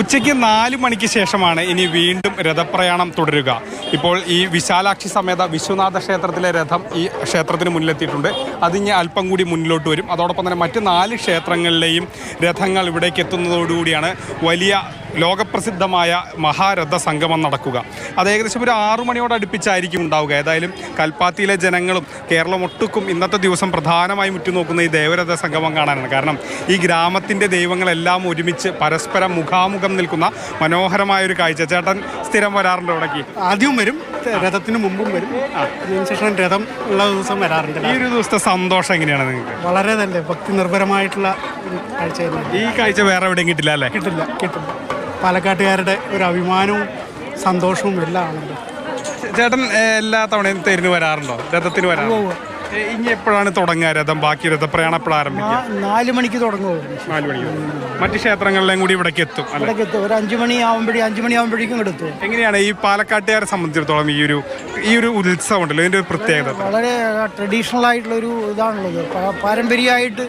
ഉച്ചയ്ക്ക് നാല് മണിക്ക് ശേഷമാണ് ഇനി വീണ്ടും രഥപ്രയാണം തുടരുക. ഇപ്പോൾ ഈ വിശാലാക്ഷി സമേത വിശ്വനാഥ ക്ഷേത്രത്തിലെ രഥം ഈ ക്ഷേത്രത്തിന് മുന്നിലെത്തിയിട്ടുണ്ട്. അതിഞ്ഞ് അല്പം കൂടി മുന്നിലോട്ട് വരും. അതോടൊപ്പം തന്നെ മറ്റ് നാല് ക്ഷേത്രങ്ങളിലെയും രഥങ്ങൾ ഇവിടേക്ക് എത്തുന്നതോടുകൂടിയാണ് വലിയ ലോകപ്രസിദ്ധമായ മഹാരഥ സംഗമം നടക്കുക. അത് ഏകദേശം ഒരു ആറു മണിയോട് അടുപ്പിച്ചായിരിക്കും ഉണ്ടാവുക. ഏതായാലും കൽപ്പാത്തിയിലെ ജനങ്ങളും കേരളം ഒട്ടുക്കും ഇന്നത്തെ ദിവസം പ്രധാനമായും ഉറ്റുനോക്കുന്ന ഈ ദേവരഥ സംഗമം കാണാനാണ്. കാരണം ഈ ഗ്രാമത്തിന്റെ ദൈവങ്ങളെല്ലാം ഒരുമിച്ച് പരസ്പരം മുഖാമുഖം നിൽക്കുന്ന മനോഹരമായ ഒരു കാഴ്ച. ചേട്ടൻ സ്ഥിരം വരാറുണ്ട് ഇവിടേക്ക്? ആദ്യം വരും. രഥത്തിന് മുമ്പും വരും. അതിനുശേഷം രഥം ഉള്ള ദിവസം വരാറുണ്ട്. ഈ ഒരു ദിവസത്തെ സന്തോഷം എങ്ങനെയാണ് നിങ്ങൾക്ക്? വളരെ നല്ല ഭക്തി നിർഭരമായിട്ടുള്ള കാഴ്ച ഈ കാഴ്ച വേറെ എവിടെയും കിട്ടില്ല അല്ലേ? കിട്ടില്ല കിട്ടില്ല. പാലക്കാട്ടുകാരുടെ ഒരു അഭിമാനവും സന്തോഷവും എല്ലാം ആണല്ലോ. ചേട്ടൻ എല്ലാ തവണയും തേരിന് വരാറുണ്ടോ? രഥത്തിന് വരാറുണ്ടോ? ഇനി എപ്പോഴാണ് തുടങ്ങുക രഥം? ബാക്കി രഥപ്രയാണം എപ്പോഴാണ് ആരംഭിക്കുക? നാല് മണിക്ക് തുടങ്ങും നാല് മണിക്ക് മറ്റു ക്ഷേത്രങ്ങളിലേയും കൂടി ഇവിടേക്ക് എത്തും അല്ലെ? ഇവിടേക്ക് എത്തും. ഒരു അഞ്ചു മണി ആവുമ്പോഴേ അഞ്ചു മണി ആവുമ്പോഴേക്കും എടുത്തു എത്തും. എങ്ങനെയാണ് ഈ പാലക്കാട്ടുകാരെ സംബന്ധിച്ചിടത്തോളം ഈ ഒരു ഈ ഒരു ഉത്സവം ഉണ്ടല്ലോ ഇതിന്റെ ഒരു പ്രത്യേകത വളരെ ട്രഡീഷണൽ ആയിട്ടുള്ള ഒരു ഇതാണുള്ളത് പാരമ്പര്യമായിട്ട്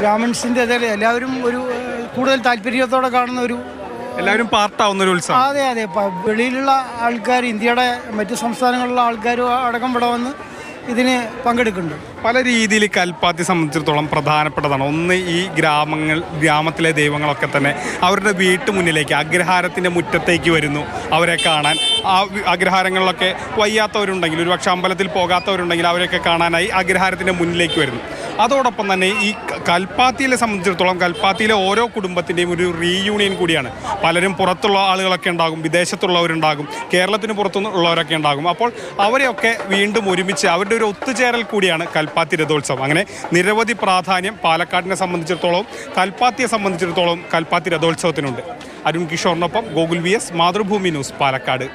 ബ്രാഹ്മിൺസിന്റെ ഇതിൽ എല്ലാവരും ഒരു കൂടുതൽ താല്പര്യത്തോടെ കാണുന്ന ഒരു എല്ലാവരും പാർട്ടാവുന്ന ഒരു ഉത്സവം. അതെ അതെ. വെളിയിലുള്ള ആൾക്കാർ ഇന്ത്യയുടെ മറ്റു സംസ്ഥാനങ്ങളിലുള്ള ആൾക്കാരും അടക്കം ഇവിടെ വന്ന് ഇതിന് പങ്കെടുക്കുന്നുണ്ട്. പല രീതിയിൽ കൽപ്പാത്തി സംബന്ധിച്ചിടത്തോളം പ്രധാനപ്പെട്ടതാണ്. ഒന്ന് ഈ ഗ്രാമങ്ങൾ ഗ്രാമത്തിലെ ദൈവങ്ങളൊക്കെ തന്നെ അവരുടെ വീട്ടു മുന്നിലേക്ക് അഗ്രഹാരത്തിന്റെ മുറ്റത്തേക്ക് വരുന്നു അവരെ കാണാൻ. ആ അഗ്രഹാരങ്ങളിലൊക്കെ വയ്യാത്തവരുണ്ടെങ്കിൽ ഒരു പക്ഷേ അമ്പലത്തിൽ പോകാത്തവരുണ്ടെങ്കിൽ അവരെയൊക്കെ കാണാനായി അഗ്രഹാരത്തിന്റെ മുന്നിലേക്ക് വരുന്നു. അതോടൊപ്പം തന്നെ ഈ കൽപ്പാത്തിയിലെ സംബന്ധിച്ചിടത്തോളം കൽപ്പാത്തിയിലെ ഓരോ കുടുംബത്തിന്റെയും ഒരു റീയൂണിയൻ കൂടിയാണ്. പലരും പുറത്തുള്ള ആളുകളൊക്കെ ഉണ്ടാകും വിദേശത്തുള്ളവരുണ്ടാകും കേരളത്തിന് പുറത്തുള്ളവരൊക്കെ ഉണ്ടാകും. അപ്പോൾ അവരെയൊക്കെ വീണ്ടും ഒരുമിച്ച് അവരുടെ ഒരു ഒത്തുചേരൽ കൂടിയാണ് കൽപ്പാത്തി രഥോത്സവം. അങ്ങനെ നിരവധി പ്രാധാന്യം പാലക്കാടിനെ സംബന്ധിച്ചിടത്തോളം കൽപ്പാത്തിയെ സംബന്ധിച്ചിടത്തോളം കൽപ്പാത്തി രഥോത്സവത്തിനുണ്ട്. Arun കിഷോറിനൊപ്പം Gokul V S Mathrubhumi news Palakkad.